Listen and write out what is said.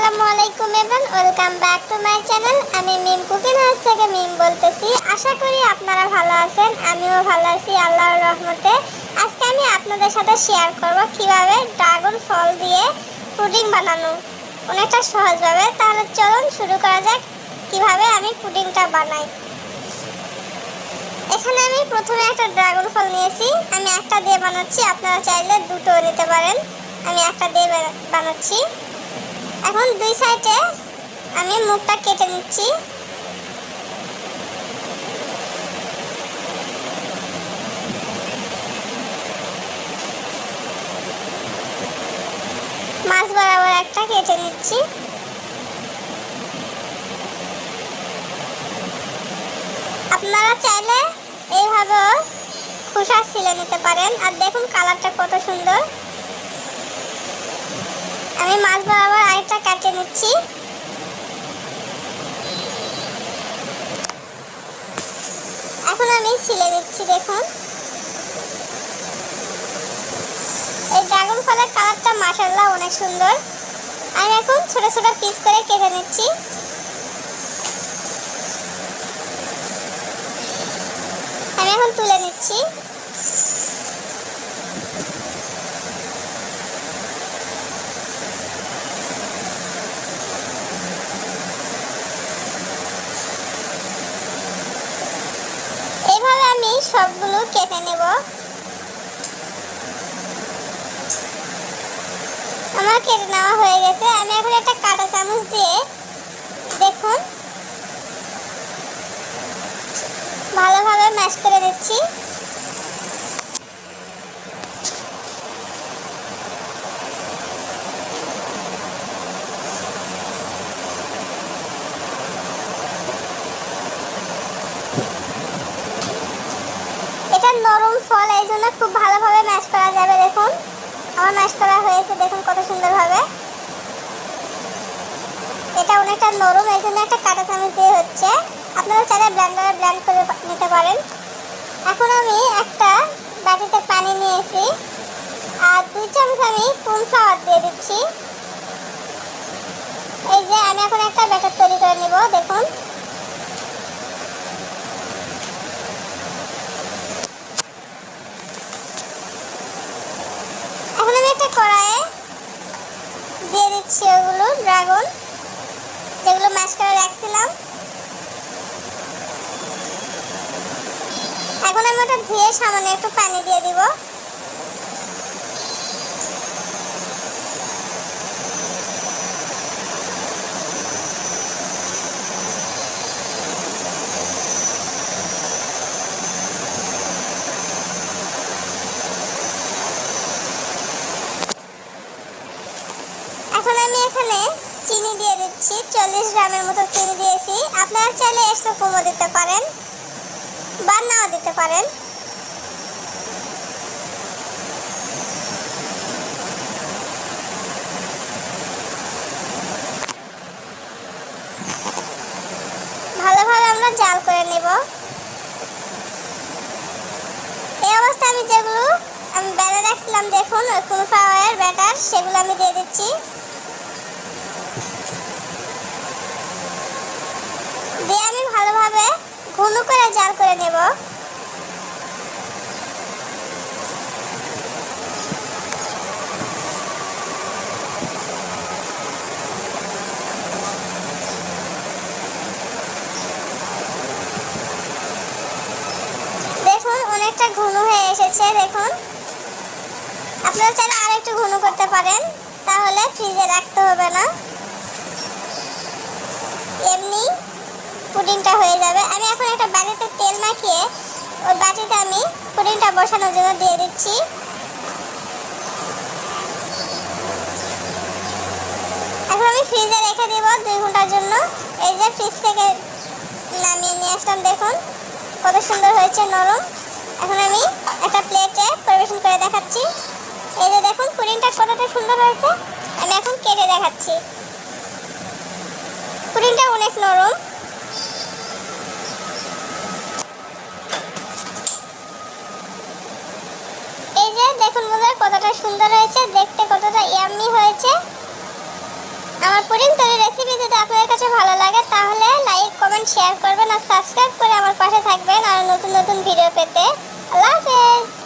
আসসালামু আলাইকুম everyone, welcome back to my channel. আমি মিম কুকিং হাউস থেকে মিম বলতেছি। আশা করি আপনারা ভালো আছেন, আমিও ভালো আছি, আল্লাহর রহমতে। আজকে আমি আপনাদের সাথে শেয়ার করব কীভাবে ড্রাগন ফল দিয়ে পুডিং বানানো অনেকটা সহজভাবে। তাহলে চলুন শুরু করা যাক, কীভাবে আমি পুডিংটা বানাই। এখানে আমি প্রথমে একটা ড্রাগন ফল নিয়েছি। আমি একটা দিয়ে বানাচ্ছি, আপনারা চাইলে দুটো নিতে পারেন। আমি একটা দিয়ে বানাচ্ছি। এখন দুই সাইডে আমি মুখটা কেটে নিচ্ছি। মাছ বরাবর একটা কেটে নিচ্ছি। আপনারা চাইলে এইভাবেও খোসা ছিলে নিতে পারেন। আর দেখুন কালারটা কত সুন্দর। আমি মাছ বরাবর কাটিয়ে নিচ্ছি। এখন আমি ছিলে দিচ্ছি, দেখুন। এই ড্রাগন ফলের কালারটা মাসাল্লাহ অনেক সুন্দর। আমি এখন ছোট ছোট পিস করে কেটে নিচ্ছি আমি এখন তুলে নিচ্ছি এইভাবে আমি সবগুলো কেটে নেব। আমার কেটে নেওয়া হয়ে গেছে। আমি এখন একটা কাঁটা চামচ দিয়ে দেখুন ভালোভাবে ম্যাশ করে দিচ্ছি। নরম ফল, এই জন্য খুব ভালোভাবে ম্যাশ করা যাবে, দেখুন। আমার ম্যাশ করা হয়েছে, দেখুন কত সুন্দরভাবে। এটা অনেকটা নরম, এই জন্য একটা কাঁটা চামচ দিয়ে হচ্ছে। আপনারা চাইলে ব্লেন্ডারে ব্লেন্ড করে নিতে পারেন। এখন আমি একটা বাটিতে পানি নিয়েছি, আর দুই চামচ আমি কর্নফ্লাওয়ার দিয়ে দিচ্ছি। এই যে, আমি এখন একটা ব্যাটার তৈরি করে নিব, দেখুন এখন আমি একটা কড়াইয়ে ওগুলো ড্রাগন, যেগুলো ম্যাশ করে রাখছিলাম। এখন আমি ওটা ধুয়ে সামান্য একটু পানি দিয়ে দিব। আমি এখানে চিনি দিয়ে দিচ্ছি, চল্লিশ গ্রামের মতো চিনি দিয়েছি। আপনারা চাইলে একশো কমও দিতে পারেন বা নাও দিতে পারেন। ভালোভাবে আমরা জাল করে নেব। এই অবস্থায় আমি যেগুলো আমি বেড়ে রাখছিলাম, দেখুন ওই কর্নফ্লাওয়ারের ব্যাটার, সেগুলো আমি দিয়ে আমি ভালোভাবে করে করে নেব। দেখুন, অনেকটা ঘন হয়ে এসেছে, দেখুন। আপনারা চাইলে আর একটু ঘন করতে পারেন, তাহলে ফ্রিজে রাখতে হবে না। এমনি পুডিংটা হয়ে যাবে। আমি এখন একটা বাটিতে তেল মাখিয়ে ওই বাটিতে আমি পুডিংটা বসানোর জন্য দিয়ে দিচ্ছি। এখন আমি ফ্রিজে রেখে দিব দুই ঘণ্টার জন্য। এই যে ফ্রিজ থেকে নামিয়ে নিয়ে আসলাম, দেখুন কত সুন্দর হয়েছে, নরম। এখন আমি একটা প্লেটে পরিবেশন করে দেখাচ্ছি। এই যে দেখুন, পুডিংটা কতটা সুন্দর হয়েছে। আমি এখন কেটে দেখাচ্ছি। পুডিংটা অনেক নরম এই যে দেখুন বন্ধুরা কতটা সুন্দর হয়েছে, দেখতে কতটা ইয়াম্মি হয়েছে। আমার পুরিন তৈরি রেসিপি যদি আপনাদের কাছে ভালো লাগে, তাহলে লাইক কমেন্ট শেয়ার করবেন আর সাবস্ক্রাইব করে আমার পাশে থাকবেন আর নতুন নতুন ভিডিও পেতে। আল্লাহ হাফেজ!